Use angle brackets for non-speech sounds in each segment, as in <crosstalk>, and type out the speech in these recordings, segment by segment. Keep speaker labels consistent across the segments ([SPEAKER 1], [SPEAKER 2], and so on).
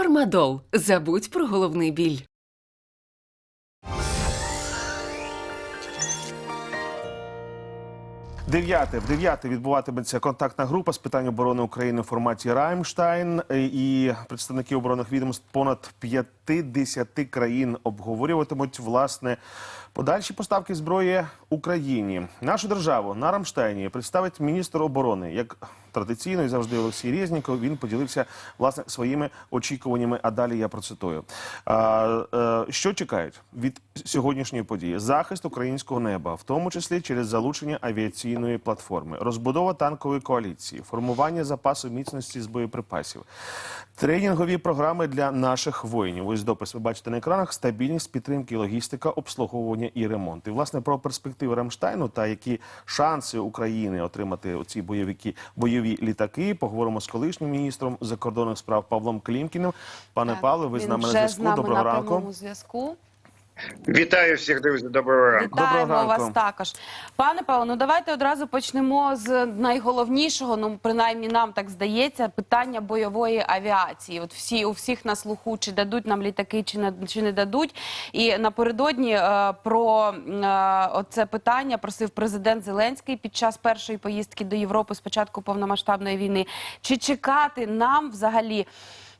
[SPEAKER 1] Фармадол. Забудь про головний біль.
[SPEAKER 2] Дев'яте в дев'яте відбуватиметься контактна група з питань оборони України в форматі Раймштайн і представники оборонних відомств понад 50 країн обговорюватимуть власне подальші поставки зброї Україні. Нашу державу на Рамштайні представить міністр оборони. Як традиційно і завжди Олексій Резніков, він поділився власне своїми очікуваннями. А далі я процитую. А, е, що чекають від сьогоднішньої події? Захист українського неба, в тому числі через залучення авіаційної платформи, розбудова танкової коаліції, формування запасу міцності з боєприпасів, тренінгові програми для наших воїнів. Ось допис ви бачите на екранах. Стабільність, підтримки, логістика, обслуговування і ремонт. І власне про перспективи Рамштайну та які шанси України отримати оці бойовики бойові літаки. Поговоримо з колишнім міністром закордонних справ Павлом Клімкіним. Пане Павло, ви з нами на зв'язку. Доброго ранку.
[SPEAKER 3] Вітаю всіх, друзі. Доброго ранку.
[SPEAKER 4] Вітаємо
[SPEAKER 2] Доброго
[SPEAKER 4] вас також. Пане Павло, ну давайте одразу почнемо з найголовнішого, ну принаймні нам так здається, питання бойової авіації. От всі у всіх на слуху, чи дадуть нам літаки, чи не чи не дадуть. І напередодні е, про е, оце питання просив президент Зеленський під час першої поїздки до Європи з початку повномасштабної війни. Чи чекати нам взагалі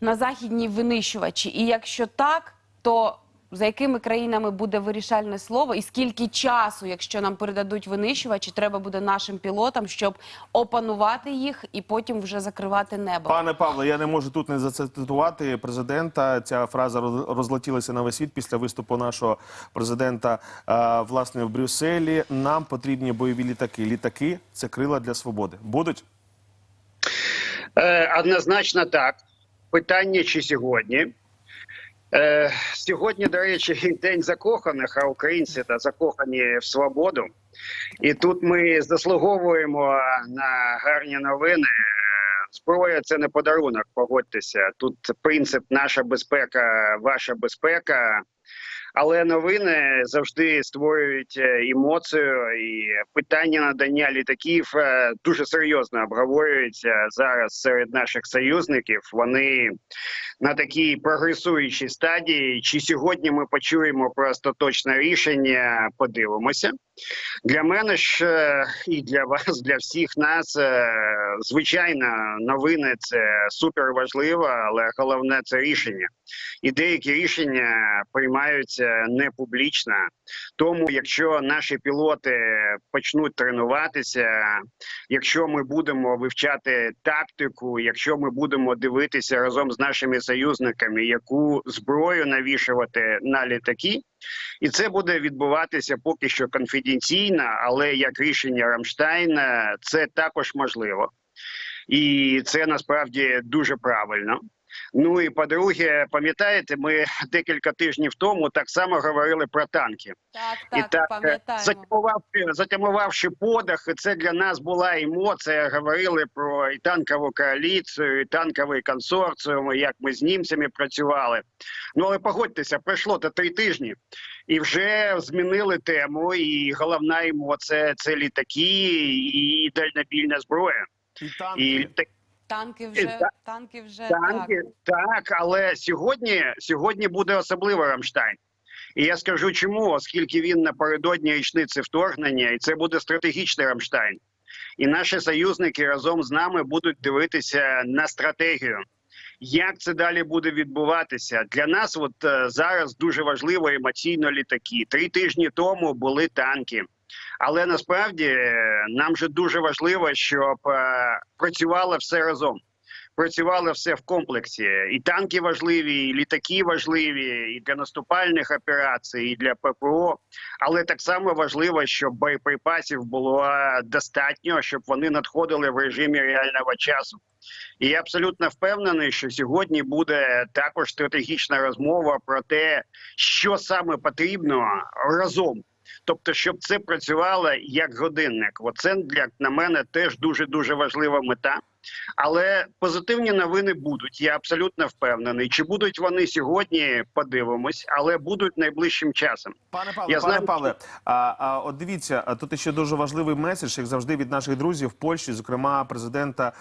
[SPEAKER 4] на західні винищувачі? І якщо так, то за якими країнами буде вирішальне слово, і скільки часу, якщо нам передадуть винищувачі, треба буде нашим пілотам, щоб опанувати їх і потім вже закривати небо.
[SPEAKER 2] Пане Павло, я не можу тут не зацитувати президента. Ця фраза роз- розлетілася на весь світ після виступу нашого президента власне в Брюсселі. Нам потрібні бойові літаки. Літаки це крила для свободи. Будуть
[SPEAKER 3] Е, однозначно так. Питання чи сьогодні? Е, сьогодні, до речі, день закоханих, а українці та закохані в свободу. І тут ми заслуговуємо на гарні новини. Зброя це не подарунок, погодьтеся. Тут принцип наша безпека, ваша безпека. Але новини завжди створюють е, емоцію, і питання надання літаків е, дуже серйозно обговорюється зараз серед наших союзників. Вони на такій прогресуючій стадії. Чи сьогодні ми почуємо про остаточне рішення? Подивимося. Для мене ж і для вас, для всіх нас, е, звичайно, новини це супер важливо, але головне це рішення. І деякі рішення приймаються не публічно. Тому, якщо наші пілоти почнуть тренуватися, якщо ми будемо вивчати тактику, якщо ми будемо дивитися разом з нашими союзниками, яку зброю навішувати на літаки, і це буде відбуватися поки що конфіденційно, але як рішення Рамштайна, це також можливо. І це насправді дуже правильно. Ну і по-друге, пам'ятаєте, ми <laughs> декілька тижнів тому так само говорили про танки.
[SPEAKER 4] Так,
[SPEAKER 3] і
[SPEAKER 4] так,
[SPEAKER 3] так, е,
[SPEAKER 4] пам'ятаємо.
[SPEAKER 3] затямувавши, затямувавши подих, і це для нас була емоція. Говорили про і танкову коаліцію, і танковий консорціум, і як ми з німцями працювали. Ну але погодьтеся, пройшло то три тижні, і вже змінили тему. І головна емоція це літаки і дальнобільна зброя.
[SPEAKER 2] і
[SPEAKER 3] І
[SPEAKER 2] танки.
[SPEAKER 3] літаки
[SPEAKER 4] Танки вже, танки вже
[SPEAKER 3] танки, так, але сьогодні, сьогодні буде особливо Рамштайн. І я скажу чому, оскільки він напередодні річниці вторгнення, і це буде стратегічний Рамштайн. І наші союзники разом з нами будуть дивитися на стратегію. Як це далі буде відбуватися для нас? От е, зараз дуже важливо емоційно літаки. Три тижні тому були танки, але насправді е, нам же дуже важливо, щоб е, працювало все разом працювало все в комплексі. І танки важливі, і літаки важливі, і для наступальних операцій, і для ППО. Але так само важливо, щоб боєприпасів було достатньо, щоб вони надходили в режимі реального часу. І я абсолютно впевнений, що сьогодні буде також стратегічна розмова про те, що саме потрібно разом. Тобто, щоб це працювало як годинник. Оце як на мене теж дуже дуже важлива мета. Але позитивні новини будуть. Я абсолютно впевнений. Чи будуть вони сьогодні? Подивимось, але будуть найближчим часом.
[SPEAKER 2] Пане Павле,
[SPEAKER 3] Я
[SPEAKER 2] пане
[SPEAKER 3] знаю,
[SPEAKER 2] Павле, а, а от дивіться, тут ще дуже важливий меседж, як завжди, від наших друзів в Польщі, зокрема президента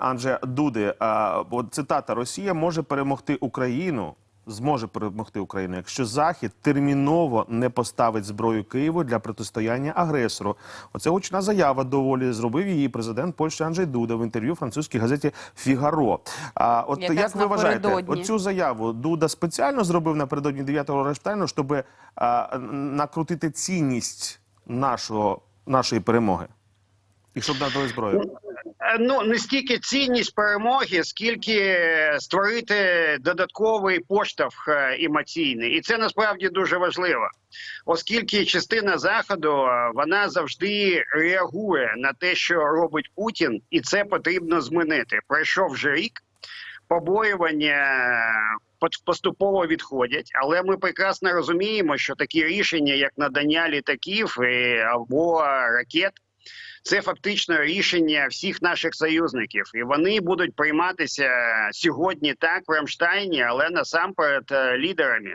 [SPEAKER 2] Анджея Дуди. А, от цитата: Росія може перемогти Україну. Зможе перемогти Україну, якщо Захід терміново не поставить зброю Києву для протистояння агресору. Оце гучна заява доволі зробив її президент Польщі Анджей Дуда в інтерв'ю французькій газеті Фігаро. А от
[SPEAKER 4] Якраз
[SPEAKER 2] як ви вважаєте, оцю заяву Дуда спеціально зробив напередодні 9-го Рамштайну, щоб а, накрутити цінність нашого, нашої перемоги? І щоб надали зброю?
[SPEAKER 3] Е, Ну не стільки цінність перемоги, скільки створити додатковий поштовх е, емоційний, і це насправді дуже важливо, оскільки частина заходу е, вона завжди реагує на те, що робить Путін, і це потрібно змінити. Пройшов вже рік, побоювання поступово відходять, але ми прекрасно розуміємо, що такі рішення, як надання літаків або ракет. Це фактично рішення всіх наших союзників, і вони будуть прийматися сьогодні так в Рамштайні, але насамперед е, лідерами.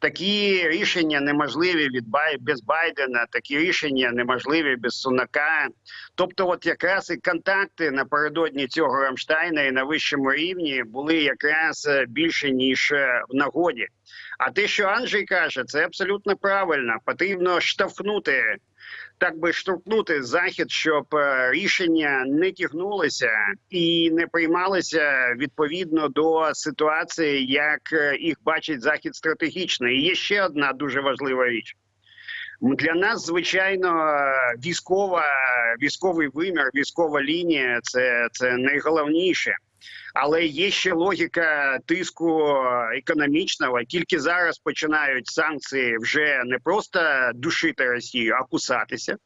[SPEAKER 3] Такі рішення неможливі від Бай без Байдена, такі рішення неможливі без Сунака. Тобто, от якраз і контакти напередодні цього Рамштайна і на вищому рівні були якраз е, більше ніж е, в нагоді. А те, що Анджей каже, це абсолютно правильно. Потрібно штовхнути так би штовхнути захід, щоб е, рішення не тягнулися і не приймалися відповідно до ситуації, як е, їх бачить захід стратегічно. І є ще одна дуже важлива річ. Для нас, звичайно, військова військовий вимір, військова лінія це, це найголовніше. Але є ще логіка тиску економічного. Тільки зараз починають санкції вже не просто душити Росію, а кусатися.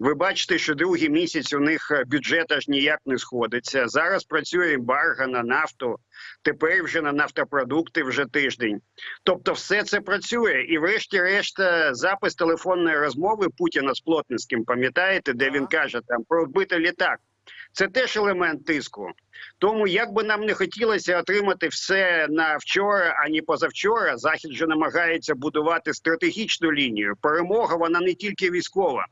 [SPEAKER 3] Ви бачите, що другий місяць у них бюджет аж ніяк не сходиться. Зараз працює ембарго на нафту, тепер вже на нафтопродукти вже тиждень. Тобто, все це працює. І, врешті-решт, запис телефонної розмови Путіна з Плотницьким, пам'ятаєте, де він каже там про вбитий літак. Це теж елемент тиску. Тому як би нам не хотілося отримати все на вчора, а не позавчора, захід же намагається будувати стратегічну лінію. Перемога вона не тільки військова.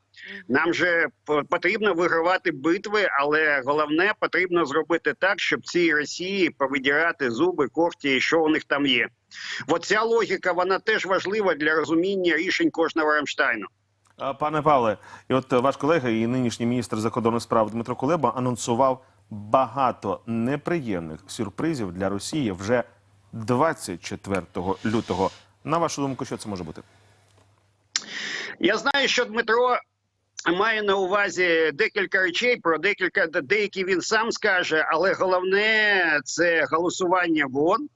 [SPEAKER 3] Нам же потрібно вигравати битви, але головне потрібно зробити так, щоб цій Росії повидірати зуби, когті, і що у них там є. Оця логіка вона теж важлива для розуміння рішень кожного Рамштайну.
[SPEAKER 2] А, Пане Павле, і от е, ваш колега і нинішній міністр закордонних справ Дмитро Кулеба анонсував багато неприємних сюрпризів для Росії вже 24 лютого. На вашу думку, що це може бути?
[SPEAKER 3] Я знаю, що Дмитро має на увазі декілька речей, про декілька деякі він сам скаже, але головне це голосування в ООН.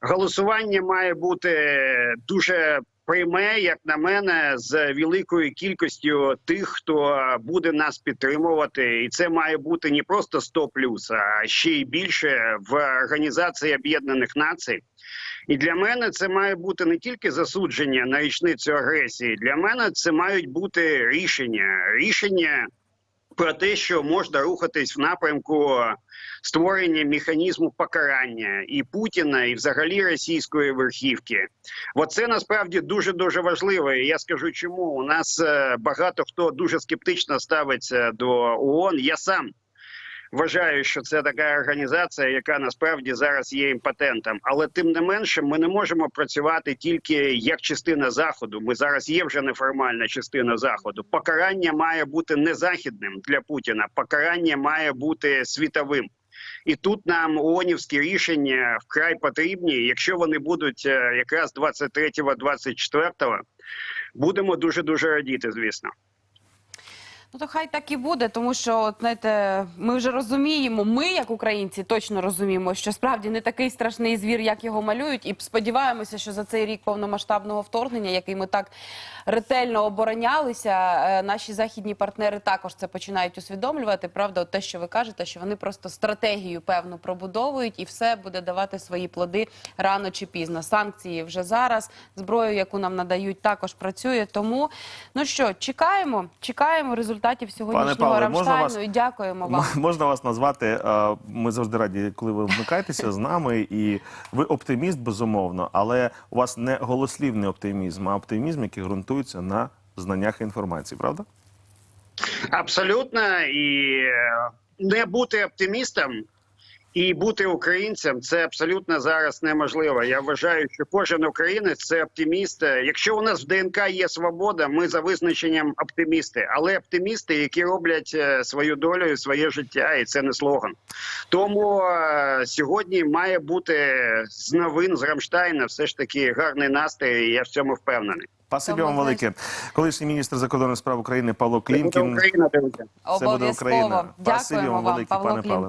[SPEAKER 3] Голосування має бути дуже пряме, як на мене, з великою кількістю тих, хто буде нас підтримувати, і це має бути не просто 100 плюс, а ще й більше в Організації Об'єднаних Націй. І для мене це має бути не тільки засудження на річницю агресії. Для мене це мають бути рішення. Рішення про те, що можна рухатись в напрямку створення механізму покарання і Путіна, і взагалі російської верхівки. Оце насправді дуже дуже важливо. І я скажу, чому у нас е, багато хто дуже скептично ставиться до ООН. Я сам вважаю, що це така організація, яка насправді зараз є імпотентом. Але тим не менше, ми не можемо працювати тільки як частина заходу. Ми зараз є вже неформальна частина заходу. Покарання має бути не західним для Путіна. Покарання має бути світовим. І тут нам ООНівські рішення вкрай потрібні. Якщо вони будуть е, якраз 23-24, будемо дуже дуже радіти, звісно.
[SPEAKER 4] Ну то хай так і буде, тому що от, знаєте, ми вже розуміємо. Ми, як українці, точно розуміємо, що справді не такий страшний звір, як його малюють, і сподіваємося, що за цей рік повномасштабного вторгнення, який ми так ретельно оборонялися, е, наші західні партнери також це починають усвідомлювати. Правда, от те, що ви кажете, що вони просто стратегію певну пробудовують, і все буде давати свої плоди рано чи пізно. Санкції вже зараз, зброю, яку нам надають, також працює. Тому ну що, чекаємо, чекаємо результатів сьогоднішнього
[SPEAKER 2] Павле,
[SPEAKER 4] Рамштайну
[SPEAKER 2] вас-
[SPEAKER 4] і дякуємо вам.
[SPEAKER 2] Можна вас назвати. е, Ми завжди раді, коли ви вмикаєтеся з нами, і ви оптиміст, безумовно, але у вас не голослівний оптимізм, а оптимізм, який ґрунтується на знаннях і інформації, правда?
[SPEAKER 3] Абсолютно, і е, не бути оптимістом і бути українцем це абсолютно зараз неможливо. Я вважаю, що кожен українець це оптиміст. Якщо у нас в ДНК є свобода, ми за визначенням оптимісти, але оптимісти, які роблять е, свою долю і своє життя, і це не слоган. Тому е, сьогодні має бути з новин з Рамштайна все ж таки гарний настрій. і Я в цьому впевнений.
[SPEAKER 2] Спасибі вам велике. Колишній міністр закордонних справ України Павло
[SPEAKER 3] Це буде
[SPEAKER 2] Клімкін.
[SPEAKER 3] Україна, друзі.
[SPEAKER 2] Це буде Україна.
[SPEAKER 4] Дякуємо
[SPEAKER 2] вам
[SPEAKER 4] вам,
[SPEAKER 2] велике, пане Павле.